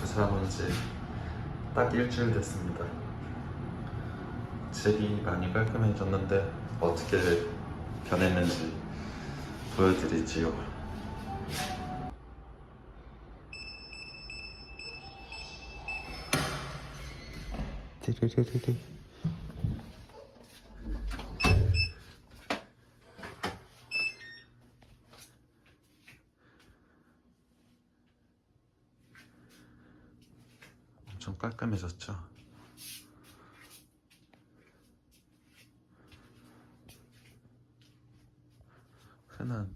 부산 온 지 딱 일주일 됐습니다. 집이 많이 깔끔해졌는데 어떻게 변했는지 보여드리지요. 띠리리리리. 엄청 깔끔해졌죠? 흔한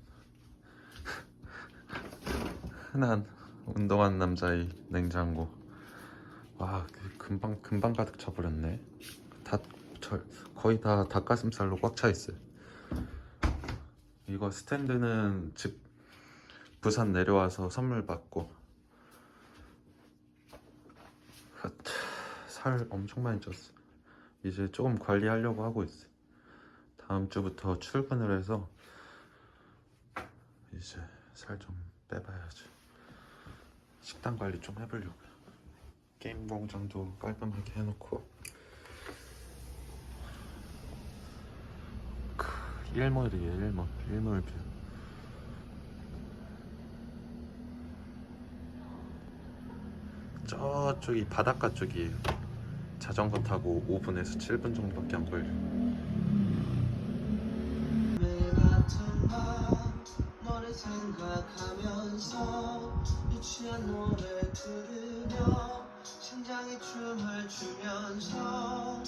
흔한 운동한 남자의 냉장고. 와그 금방 금방 가득 차버렸네. 다 절, 거의 다 닭가슴살로 꽉 차 있어요. 이거 스탠드는 집 부산 내려와서 선물 받고 살 엄청 많이 쪘어. 이제 조금 관리하려고 하고 있어. 다음 주부터 출근을 해서 이제 살 좀 빼봐야죠. 식단 관리 좀 해보려고요. 게임 공장도 깔끔하게 해놓고 크, 일몰이에요 일몰 일몰뷰. 저쪽이 바닷가 쪽이에요. 자전거 타고 5분에서 7분 정도밖에 안 걸려. 밤너를 생각하면서 유치한 노래 들으며 심장이 춤을 추면서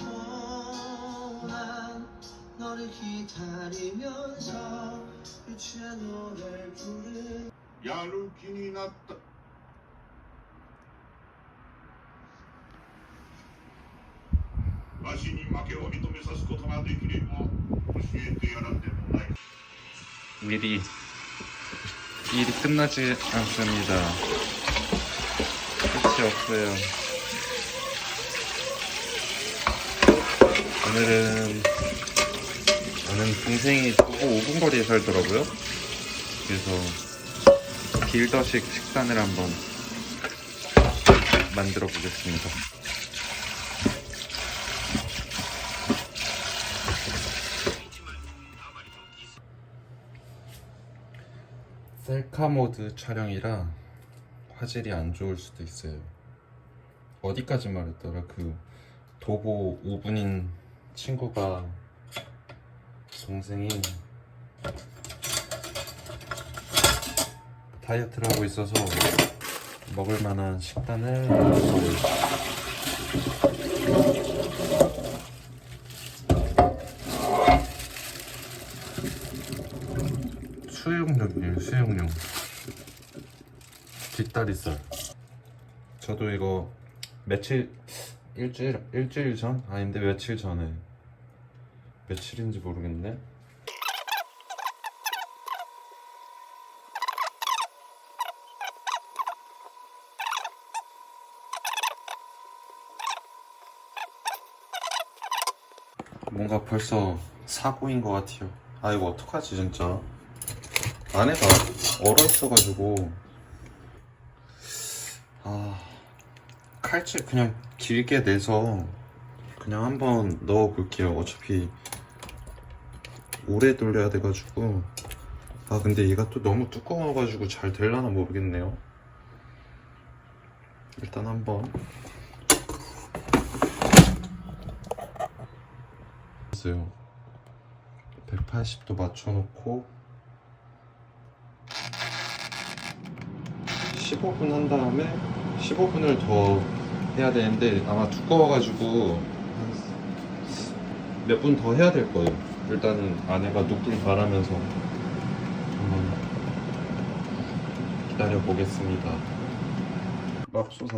어, 난 너를 기다 리면서 유치한 노래를 부르 やる気になったわしに負けを認めさすことができれば教えてやらんでもない 일이 일이 끝나지 않습니다. 끝이 없어요. 오늘은 저는 동생이 도보 5분 거리에 살더라고요. 그래서 빌더식 식단을 한번 만들어 보겠습니다. 셀카 모드 촬영이라 화질이 안 좋을 수도 있어요. 어디까지 말했더라? 그 도보 5분인 친구가 동생이 다이어트를 하고 있어서 먹을 만한 식단을 먹을 수육육이에요 수육육 뒷다리살. 저도 이거 며칠 일주일 일주일 전? 아닌데 며칠 전에. 며칠인지 모르겠네. 뭔가 벌써 사고인 것 같아요. 아 이거 어떡하지 진짜 안에가 얼어 있어가지고. 아 칼질 그냥 길게 내서 그냥 한번 넣어 볼게요. 어차피 오래 돌려야 돼가지고. 아 근데 얘가 또 너무 두꺼워가지고 잘 될라나 모르겠네요. 일단 한번. 했어요. 180도 맞춰놓고 15분 한 다음에 15분을 더 해야 되는데 아마 두꺼워가지고 몇 분 더 해야 될 거예요. 일단은 아내가 눅눅 바라면서 한번 기다려 보겠습니다. 맙소사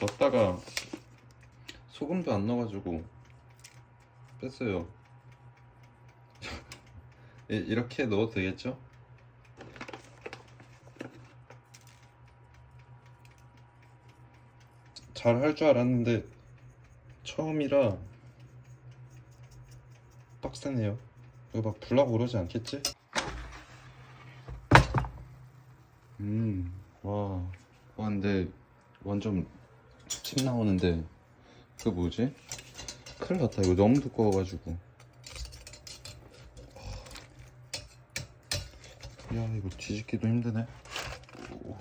넣다가 소금도 안 넣어가지고 뺐어요. 이- 이렇게 넣어도 되겠죠? 잘 할 줄 알았는데 처음이라 빡세네요. 이거 막 불나고 그러지 않겠지? 음, 와, 와 근데 완전 침 나오는데 그 뭐지? 큰일 났다 이거 너무 두꺼워가지고 야 이거 뒤집기도 힘드네 오.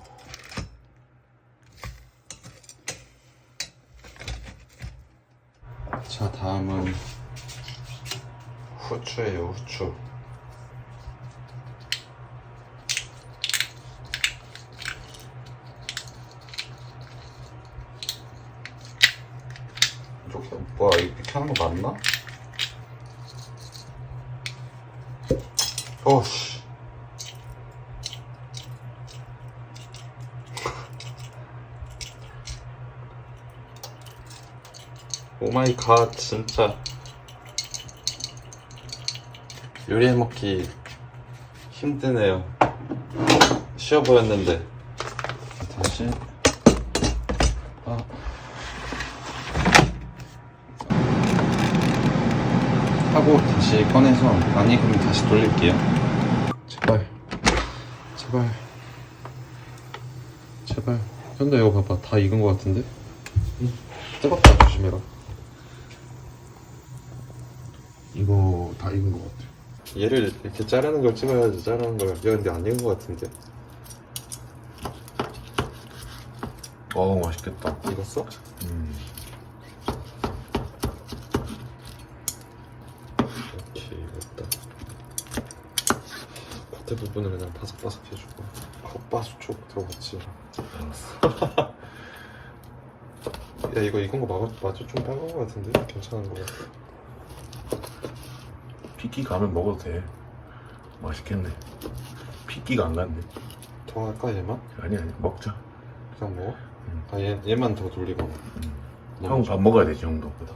자 다음은 후추예요 후추 이렇게 뭐야 이렇게 하는 거 맞나? 어씨 오마이 갓 진짜. 요리해 먹기 힘드네요. 쉬워 보였는데. 다시. 아. 하고 다시 꺼내서 안 익으면 다시 돌릴게요. 제발. 제발. 제발. 현도 이거 봐봐. 다 익은 거 같은데? 응. 뜨겁다 조심해라 이거 다 익은 것 같아. 얘를 이렇게 자르는 걸 찍어야지 자르는 걸. 야 근데 안 익은 것 같은데. 어 맛있겠다. 익었어? 음. 오케이 익었다. 겉에 부분을 그냥 바삭바삭 해주고 겉바수촉 들어갔지. 알았어. 야 이거 익은 거 맞아? 맞아? 좀 빨간 거 같은데? 괜찮은 거 같아. 피끼 가면 먹어도 돼. 맛있겠네. 피끼가 안 갔네. 더 할까 얘만? 아니 아니 먹자. 그냥 먹어? 음. 아 얘, 얘만 더 돌리고 먹어. 음. 너무 형 좋아. 밥 먹어야 되지 형도보다.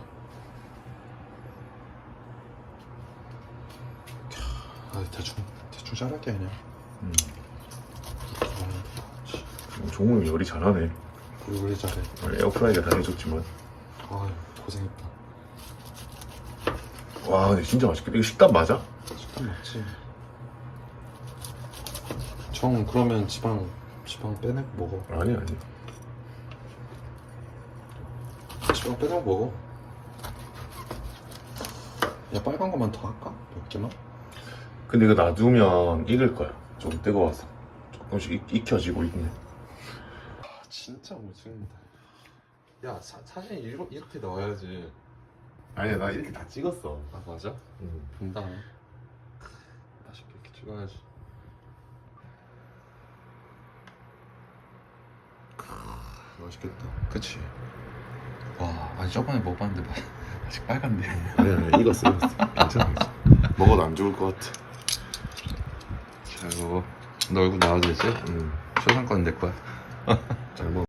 아 대충 대충 자를게 그냥. 음. 아, 종훈이 요리 잘하네. 우리 원래 잘해. 원래 에어프라이가 다 해줬지만. 아 고생했다. 와 근데 진짜 맛있겠다. 이거 식감 맞아? 식감 맞지. 정 그러면 지방 지방 빼내고 먹어. 아니 아니. 지방 빼내고 먹어. 야 빨간 것만 더 할까? 몇 개만? 근데 이거 놔두면 익을 거야. 좀 뜨거워서. 조금씩 익, 익혀지고 있네. 아 진짜 못 찍는다. 야 사, 사진 이렇게, 이렇게 넣어야지. 아니야 나 이렇게 다 찍었어. 아 맞아? 음. 본다. 맛있게 이렇게 찍어야지. 맛있겠다. 그치. 와, 아니 저번에 먹어봤는데 맛- 아직 빨간데. 아니 아니 익었어 익었어. 괜찮아. 괜찮아. 먹어도 안 죽을 것 같아. 자, 이거 너 얼굴 나와도 되지? 음. 초상권 내 거야. 잘 먹어.